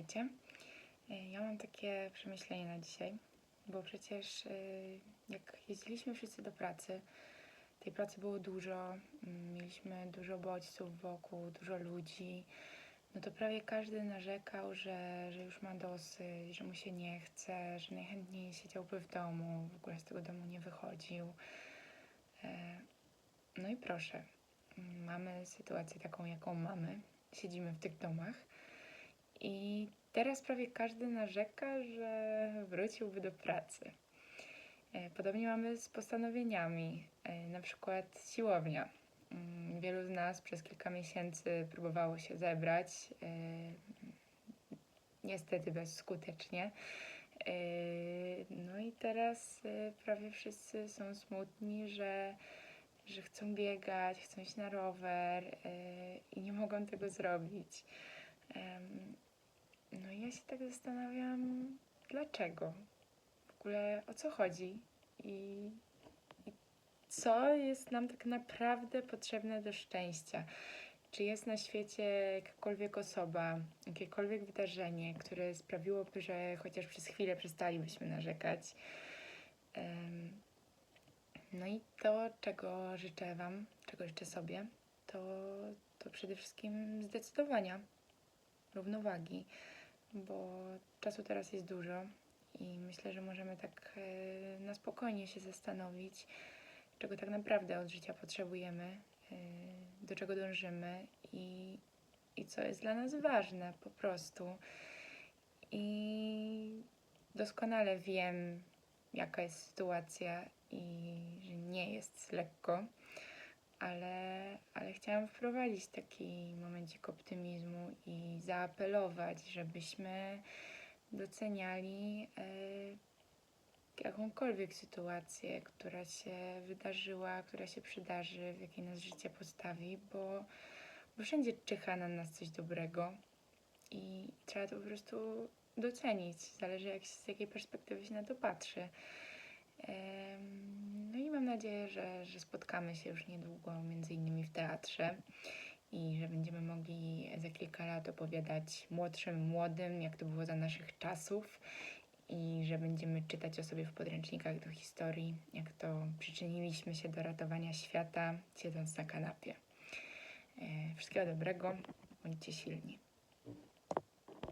Witajcie. E, Ja mam takie przemyślenie na dzisiaj, bo przecież e, jak jeździliśmy wszyscy do pracy, tej pracy było dużo, mm, mieliśmy dużo bodźców wokół, dużo ludzi, no to prawie każdy narzekał, że, że już ma dosyć, że mu się nie chce, że najchętniej siedziałby w domu, w ogóle z tego domu nie wychodził. E, No i proszę, mamy sytuację taką, jaką mamy, siedzimy w tych domach. I teraz prawie każdy narzeka, że wróciłby do pracy. E, Podobnie mamy z postanowieniami, e, na przykład siłownia. Mm, Wielu z nas przez kilka miesięcy próbowało się zebrać, e, niestety bezskutecznie. No i teraz prawie wszyscy są smutni, że, że chcą biegać, chcą iść na rower i nie mogą tego zrobić. No i ja się tak zastanawiam, dlaczego? W ogóle o co chodzi? I, I co jest nam tak naprawdę potrzebne do szczęścia? Czy jest na świecie jakakolwiek osoba, jakiekolwiek wydarzenie, które sprawiłoby, że chociaż przez chwilę przestalibyśmy narzekać? No i to, czego życzę Wam, czego życzę sobie, to, to przede wszystkim zdecydowania, równowagi, bo czasu teraz jest dużo i myślę, że możemy tak e, na spokojnie się zastanowić, czego tak naprawdę od życia potrzebujemy, e, do czego dążymy i, i co jest dla nas ważne po prostu. I doskonale wiem, jaka jest sytuacja i że nie jest lekko, ale, ale chciałam wprowadzić taki momencik optymizmu i zaapelować, żebyśmy doceniali e, jakąkolwiek sytuację, która się wydarzyła, która się przydarzy, w jakiej nas życie postawi, bo, bo wszędzie czyha na nas coś dobrego i trzeba to po prostu docenić. Zależy jak, z jakiej perspektywy się na to patrzy. No i mam nadzieję, że, że spotkamy się już niedługo, między innymi w teatrze i że będziemy mogli za kilka lat opowiadać młodszym, młodym, jak to było za naszych czasów i że będziemy czytać o sobie w podręcznikach do historii, jak to przyczyniliśmy się do ratowania świata, siedząc na kanapie. E, Wszystkiego dobrego, bądźcie silni.